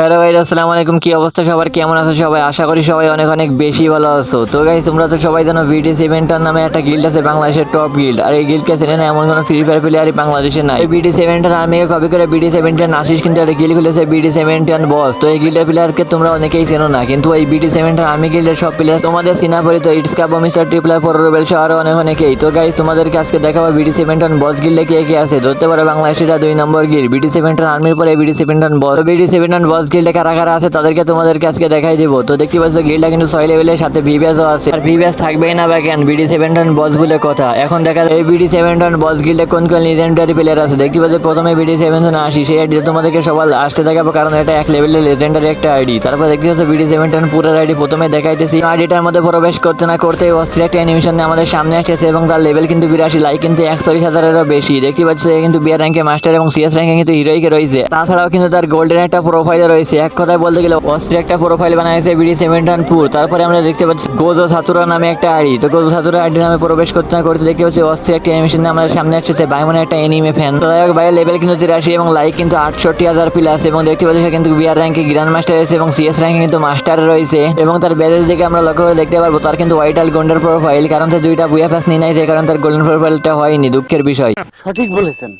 Hello ভাই আসসালামু আলাইকুম। কি অবস্থা সবার? কেমন আছো সবাই? আশা করি সবাই অনেক অনেক বেশি ভালো আছো। তো গাইস তোমরা তো সবাই জানো ভিডি সেভেন্টার নামে একটা গিল্ড আছে, বাংলাদেশের টপ গিল্ড আর এই গিল্ডকে চেনে না এমন কোনো ফ্রি ফায়ার প্লেয়ারই বাংলাদেশে নাই। এই বিডি সেভেন্টার আর্মিকে কপি করে বিডি সেভেন্টার নাসিস কিন্তু একটা গিল্ড খুলেছে বিডি সেভেন্টার বস তো এই গিল্ডের প্লেয়ারকে তোমরা অনেকেই চেনো না, কিন্তু এই বিডি সেভেন্টার আর্মি গিল্ডের সব প্লেয়ার তোমাদের সিনা পরিত ইটস কাপ মিস্টার ট্রিপলার পর রুবেল সহ আরও অনেক অনেকেই। তো গাইস তোমাদেরকে আজকে দেখাবো বিডি সেভেন্টার বস গিল্ডে কে কে আছে। ধরতে পারো বাংলাদেশের দুই নম্বর গিল্ড বিডি সেভেন্টার আর্মির পরে বিডি সেভেন্টার বস বিডি সেভেন্টার বস গিল্ডে কারা কারা আছে তাদেরকে তোমাদেরকে আজকে দেখাই দিব। তো দেখতে পাচ্ছ গিল্ডটা কিন্তু ছয় লেভেলের সাথে ভিভিএসও আছে। আর ভিভিএস থাকবেই না বা কেন? বিডি সেভেন্টার বস বলে কথা। এখন দেখা যায়, এই বিডি সেভেন্টার বস গিল্ডে কোন কোন লিজেন্ডারি প্লেয়ার আছে? দেখতে পাচ্ছ, প্রথমে বিডি সেভেন্টার আসি, সেই আইডি তোমাদেরকে সবার আসতে দেখাবো, কারণ এটা এক লেভেলের লেজেন্ডারি একটা আইডি তারপর দেখতে পাচ্ছ বিডি সেভেন্টার পুরো আইডি প্রথমে দেখাইতেছি। আইডিটার মধ্যে প্রবেশ করতে না করতেই অস্থির একটা অ্যানিমেশন আমাদের সামনে আসতেছে এবং তার লেভেল কিন্তু বিরাশি লাইক কিন্তু একচল্লিশ হাজারেরও বেশি। দেখতে পাচ্ছ কিন্তু বিয়ার র্যাঙ্কে মাস্টার এবং সিএস র্যাঙ্কে কিন্তু হিরোইকে রয়েছে। তাছাড়াও কিন্তু তার গোল্ডেন একটা প্রোফাইল রয়েছে। এক কথায় বলতে গেলে অস্থির একটা প্রোফাইল বানাইছে বিডি সেভেন্টান পুর তারপরে আমরা দেখতে পাচ্ছি গোজো সাতুরা নামে একটা আইডি তো গোজো সাতুরা আইডি নামে প্রবেশ করতে না করতে দেখতে পাচ্ছি অস্থির একটা অ্যানিমেশন আমাদের সামনে আসছে। বাইমনে একটা এনিমে ফ্যান তো যাই হোক ভাইয়ের লেভেল কিন্তু তিরাশি এবং লাইক কিন্তু আটষট্টি হাজার প্লাস এবং দেখতে পাচ্ছি সে কিন্তু বিআর র্যাঙ্কে গ্র্যান্ড মাস্টার রয়েছে এবং সিএস র্যাঙ্কে কিন্তু মাস্টার রয়েছে এবং তার ব্যালেন্স দিকে আমরা লক্ষ্য করে দেখতে পারব, তার কিন্তু হোয়াইট আল গোল্ডেন প্রোফাইল কারণ সে দুইটা বুয়া ফ্যাস নিয়ে নাই, যে কারণ তার গোল্ডেন প্রোফাইলটা হয়নি, দুঃখের বিষয়। সঠিক বলেছেন।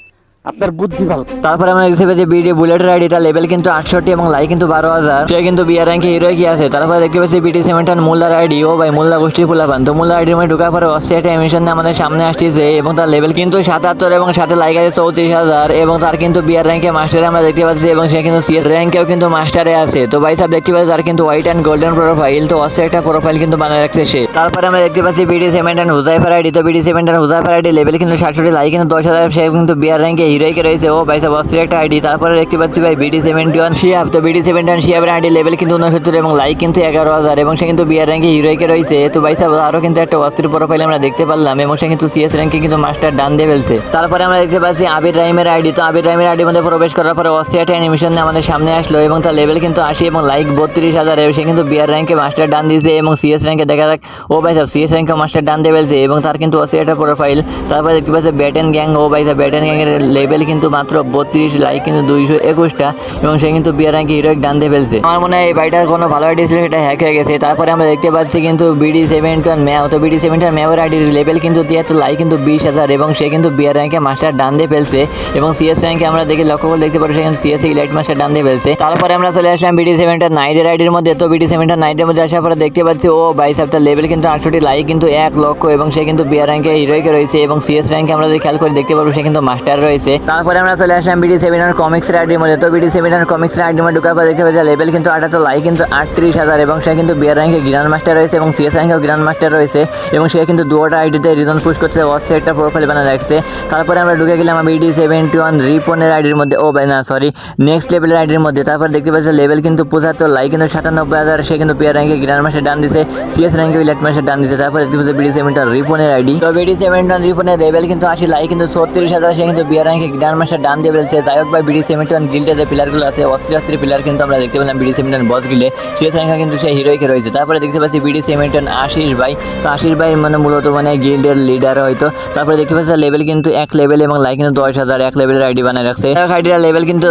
আপনার বুদ্ধি ভালো। তারপরে আমরা দেখতে পাচ্ছি বিডি বুলেটের আইডি তার লেভেল কিন্তু আটষট্টি এবং লাই কিন্তু বারো হাজার। সে কিন্তু বিয়ার র্যাঙ্কে হিরো কি আছে। তারপরে দেখতে পাচ্ছি বিডি সেভেন্টান মুল্লার আইডি ও ভাই মুল্লা গোষ্ঠীর ফুলাপান তো মুল্লা আইডির মধ্যে ঢোকার পরে অস্ট্রি একটা এমিশন আমাদের সামনে আসছে এবং তার লেভেল কিন্তু সাতাত্তর এবং সাথে লাইক আছে চৌত্রিশ হাজার, এবং তার কিন্তু বিয়ার র্যাঙ্কে মাস্টারে আমরা দেখতে পাচ্ছি, এবং সে কিন্তু সিএস র্যাঙ্কেও কিন্তু মাস্টারে আছে। তো ভাই সাহেব দেখতে পাচ্ছি তার কিন্তু হোয়াইট অ্যান্ড গোল্ডেন প্রোফাইল তো অস্ট্রি একটা প্রোফাইল কিন্তু বানিয়ে রাখছে সে। তারপরে আমরা দেখতে পাচ্ছি বিডি সেভেন্টান হুজাইফার আইডি তো বিডি সেভেন্টান হুজাইফার আইডি লেভেল কিন্তু সাতষট্টি লাই কিন্তু দশ হাজার, সে কিন্তু বিয়ার র্যাঙ্কে হিরোইকে রয়েছে। ও ভাই সাহেব অস্ট্রি একটা আইডি তারপরে দেখতে পাচ্ছি ভাই বিডি সেভেন্টি ওয়ান শিয়াব তো বিডি সেভেন্টি ওয়ান শিয়াবের আইডি লেভেল কিন্তু উনসত্তর এবং লাইক কিন্তু এগারো হাজার। এবং সে কিন্তু বিয়ার র্যাঙ্কে হিরোইকে রয়েছে। তো ভাই সাহেব আরও কিন্তু একটা অস্থির প্রোফাইল আমরা দেখতে পারলাম। এবং সে কিন্তু সিএস র্যাঙ্কে কিন্তু মাস্টার ডান দিয়ে ফেলছে। তারপরে আমরা দেখতে পাচ্ছি আবির রাহিমের আইডি তো আবির রাইমের আইডির মধ্যে প্রবেশ করার পরে অস্থির একটা অ্যানিমেশন আমাদের সামনে আসলো। এবং তার লেভেল কিন্তু আশি এবং লাইক বত্রিশ হাজার। সে কিন্তু বিয়ার র্যাঙ্কে মাস্টার ডান দিয়েছে এবং সিএস র্যাঙ্কে দেখা যাক। ও ভাই সাহেব সিএস র্যাঙ্কে মাস্টার ডান দিয়ে ফেলছে। এবং তার কিন্তু অস্থির একটা প্রোফাইল তারপরে দেখতে পাচ্ছি ব্যাটেন গ্যাং। ও ভাই সাহেব ব্যাটেন গ্যাংয়ের লেভেল কিন্তু মাত্র বত্রিশ লাইক কিন্তু দুইশো একুশটা, এবং সে কিন্তু বিয়ার র্যাঙ্কে হিরোইক ডান দিয়ে ফেলছে। আমার মনে হয় এই বাড়িটার কোনো ভালো আইডি ছিল, সেটা হ্যাক হয়ে গেছে। তারপরে আমরা দেখতে পাচ্ছি কিন্তু বিডি সেভেন্টার ম্যাও তো বিডি সেভেন্টার ম্যাওয়ের আইডির লেভেল কিন্তু তিয়াত্তর লাইক কিন্তু বিশ হাজার, এবং সে কিন্তু বিয়ার র্যাঙ্কে মাস্টার ডান দিয়ে ফেলছে। এবং সিএস র্যাঙ্কে আমরা দেখি লক্ষ্য করে দেখতে পারি, সে কিন্তু সিএস ইলাইট মাস্টার ডান দিয়ে ফেলছে। তারপরে আমরা চলে আসলাম বিডি সেভেন্টার নাইটের আইডির মধ্যে। তো বিডি সেভেন্টার নাইটের মধ্যে আসার পরে দেখতে পাচ্ছি, ও বাইশ তার লেভেল কিন্তু আটষট্টি লাইক কিন্তু এক লক্ষ, এবং সে কিন্তু বিয়ার র্যাঙ্কে হিরোইকে রয়েছে। এবং সিএস র্যাঙ্কে আমরা যদি খেয়াল করে, দেখতে পারব সে কিন্তু মাস্টার রয়েছে। তারপরে আমরা চলে আসলাম বিডি সেভেন্টার কমিক্সের আইডির মধ্যে তো বিডি সেভেন্টার কমিক্সের আইডির মধ্যে ঢোকার পর দেখতে পাচ্ছি লেভেল কিন্তু আটাত্তর লাইক কিন্তু আটত্রিশ হাজার এবং সে কিন্তু বিয়ার র্যাঙ্কে গ্র্যান্ড মাস্টার রয়েছে এবং সিএস র্যাঙ্কেও গ্র্যান্ড মাস্টার রয়েছে এবং সে কিন্তু দুটো আইডিতে রিজন পুশ করছে অস্ট্রে একটা প্রোফাইল বানিয়ে রাখছে। তারপরে আমরা ঢুকে গেলাম বিডি সেভেন্টি ওয়ান রিপনের আইডির মধ্যে। ও না সরি নেক্সট লেভেলের আইডির মধ্যে। তারপর দেখতে পাচ্ছি লেভেল কিন্তু পঁচাত্তর লাইক কিন্তু সাতানব্বই হাজার, সে কিন্তু বিয়ার র্যাঙ্কে গ্র্যান্ড মাস্টার ডান দিছে সিএস র্যাঙ্কে ইলেট মাস্টার ডান দিছে। তারপর দেখতে পাচ্ছি বিডি সেভেন্টার রিপনের আইডি তো বিডি সেভেন্টার রিপনের লেভেল কিন্তু আশি লাই কিন্তু ছত্রিশ হাজার, সে কিন্তু বিয়ার র্যাঙ্কে গ্র্যান্ড মাস্টার ডান দিয়ে ফেলছে। যাই হোক ভাই বিডি সেভেন্টি ওয়ান গিল্ডে যে প্লেয়ারগুলো আছে অস্ত্রী অস্ত্রী পিলার কিন্তু আমরা দেখতে পেলাম বিডি সেভেন্টার বস গিলে সিএস র্যাঙ্কা কিন্তু সেই হিরোইকে রয়েছে। তারপরে দেখতে পাচ্ছি বিডি সেভেন্টার আশিস ভাই। তো আশিস ভাই মানে মূলত মানে গিল্ডের লিডার হয়তো। তারপরে দেখতে পাচ্ছি লেভেল কিন্তু এক লেভেল এবং লাইক কিন্তু দশ হাজার, এক লেভেলের আইডি বানায় রাখছে। এক আইডির লেভেল কিন্তু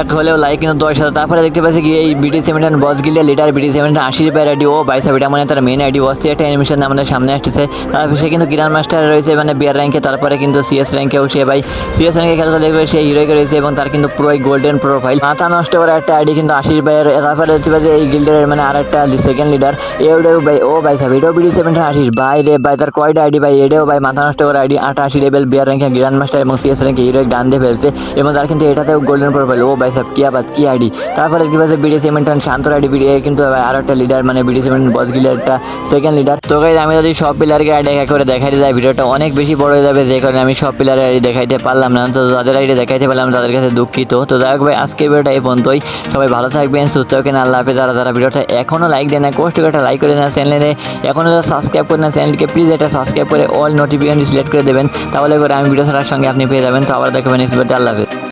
এক হলেও লাইক কিন্তু দশ হাজার। তারপরে দেখতে পাচ্ছি কি এই বিডি সেভেন্টার বস গিল্ডের লিডার বিডি সেভেন্টার আশিস ভাইয়ের আইডি ও বাইশ এটা মানে তার মেন আইডি বসতে একটা অ্যানিমেশন আমাদের সামনে আসতেছে। তারপর সে কিন্তু কিরান মাস্টার রয়েছে মানে বিয়ার র্যাঙ্কে তারপরে কিন্তু সিএস র্যাঙ্কেও সে ভাই। সিএস খেলা দেখবে সে হিরোইকে রয়েছে এবং তার কিন্তু পুরোই গোল্ডেন প্রোফাইল মাথা নষ্ট করা একটা আইডি কিন্তু আশিস ভাইয়ের তারপরে হচ্ছে যে এই গিল্ডের মানে আর একটা সেকেন্ড লিডার এটাও ভাই, ও ভাই সাহেব, এটাও বিডি সেভেন্টার আশিস। ভাই রে ভাই, তার কয়টা আইডি ভাই? এটাও ভাই, মাথা নষ্ট করা আইডি আটাশি লেভেল বিয়ার র্যাঙ্কে গ্র্যান্ড মাস্টার এবং সিএস র্যাঙ্কে হিরো ডান দিয়ে ফেলছে এবং তার কিন্তু এটাতেও গোল্ডেন প্রোফাইল ও ভাই সাহেব, কি আবাদ কি আইডি তারপরে দেখতে পাচ্ছে বিডি সেভেন্টার শান্তর আইডি বিডি কিন্তু আর একটা লিডার মানে বিডি সেভেন্টার বস গিলের একটা সেকেন্ড লিডার তো গাইজ আমি যদি সব প্লেয়ারকে আইডি করে দেখাইতে যাই, ভিডিওটা অনেক বেশি বড় হয়ে যাবে, যে কারণে আমি সব প্লেয়ারের আইডি দেখাইতে পারলাম না। যাদের আইডি দেখাইতে পারলাম, তাদের কাছে দুঃখিত। তো যাই হোক ভাই আজকে ভিডিওটা এই পর্যন্তই। সবাই ভালো থাকবেন, সুস্থ থাকেন আল্লাহ হাফেজ। যারা যারা ভিডিওটা এখনও লাইক দেয় না কষ্ট করে একটা লাইক করে না চ্যানেলে এখনও যারা সাবস্ক্রাইব করে না চ্যানেলকে প্লিজ এটা সাবস্ক্রাইব করে অল নোটিফিকেশন সিলেক্ট করে দেবেন। তাহলে করে আমি ভিডিও ছাড়ার সঙ্গে আপনি পেয়ে যাবেন। তো আবার দেখবেন নেক্সট ভিডিওটা আল্লাহ হাফেজ।